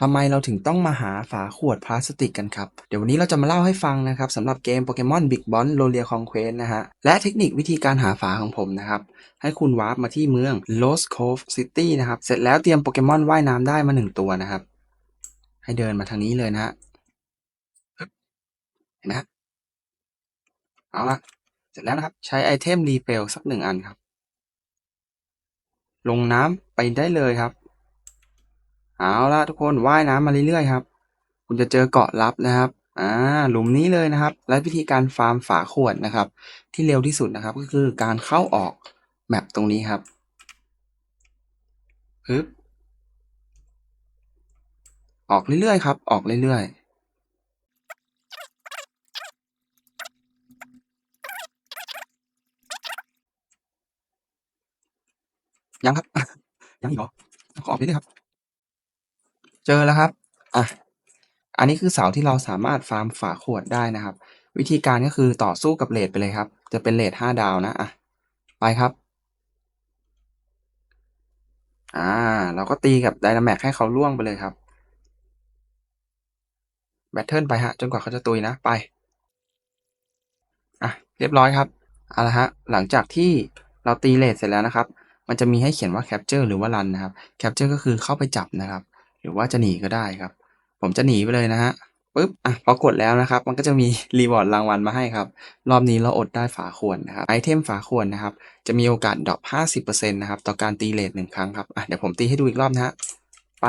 ทำไมเราถึงต้องมาหาฝาขวดพลาสติกกันครับ เดี๋ยววันนี้เราจะมาเล่าให้ฟังนะครับสำหรับเกมโปเกมอนบิ๊กบอลโ o เลียคองเควสนะฮะ และเทคนิควิธีการหาฝาของผมนะครับ ให้คุณวาร์ปมาที่เมือง Lost Cove City นะครับ เสร็จแล้วเตรียมโปเกมอนว่ายน้ำได้มาหนึ่งตัวนะครับ ให้เดินมาทางนี้เลยนะฮะเห็นไหมเอาละเสร็จแล้วนะครับ ใช้ไอเทมรีเฟลสักหนึ่งอันครับ ลงน้ำไปได้เลยครับ เอาละทุกคนว่ายน้ำมาเรื่อยๆครับ คุณจะเจอเกาะลับนะครับอ่าหลุมนี้เลยนะครับ และวิธีการฟาร์มฝาขวดนะครับ ที่เร็วที่สุดนะครับ ก็คือการเข้าออกแมปตรงนี้ครับปึ๊บออกเรื่อยๆครับ ออกเรื่อยๆยังครับ ยังอีกเหรอขอออกไปด้วยครับ เจอแล้วครับ อะ อันนี้คือเสาที่เราสามารถฟาร์มฝาขวดได้นะครับ วิธีการก็คือต่อสู้กับเลดไปเลยครับ จะเป็นเลดห้าดาวนะ อะ ไปครับ อ่า เราก็ตีกับไดนาแม็กให้เขาล่วงไปเลยครับ แบตเทิลไปฮะ จนกว่าเขาจะตุยนะ ไป อะ เรียบร้อยครับ เอาละฮะ หลังจากที่เราตีเลทเสร็จแล้วนะครับ มันจะมีให้เขียนว่า capture หรือว่า run นะครับ capture ก็คือเข้าไปจับนะครับ หรือว่าจะหนีก็ได้ครับ ผมจะหนีไปเลยนะฮะปึ๊บอะพอกดแล้วนะครับ มันก็จะมีรีวอร์ดรางวัลมาให้ครับ รอบนี้เราอดได้ฝาขวดนะครับไอเทมฝาขวดนะครับ จะมีโอกาสดรอป50%นะครับ ต่อการตีเลทหนึ่งครั้งครับอะเดี๋ยวผมตีให้ดูอีกรอบนะฮะไป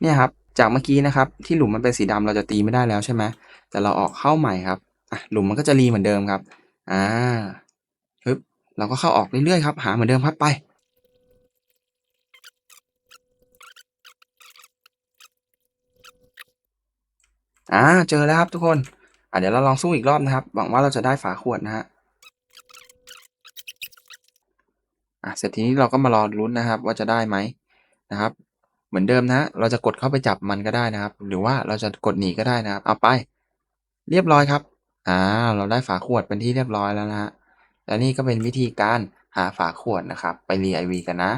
เนี่ยครับ จากเมื่อกี้นะครับ ที่หลุมมันเป็นสีดำเราจะตีไม่ได้แล้วใช่ไหมแต่เราออกเข้าใหม่ครับอะหลุมมันก็จะรีเหมือนเดิมครับอ่าปึ๊บเราก็เข้าออกเรื่อยๆครับ หาเหมือนเดิมครับไป อ่าเจอแล้วครับทุกคนอะเดี๋ยวเราลองสู้อีกรอบนะครับ หวังว่าเราจะได้ฝาขวดนะฮะอะเสร็จทีนี้เราก็มารอลุ้นนะครับ ว่าจะได้ไหมนะครับ เหมือนเดิมนะ เราจะกดเข้าไปจับมันก็ได้นะครับ หรือว่าเราจะกดหนีก็ได้นะครับ เอาไป เรียบร้อยครับอ่าเราได้ฝาขวดเป็นที่เรียบร้อยแล้วนะฮะและนี่ก็เป็นวิธีการหาฝาขวดนะครับ ไปรีไอวีกันนะ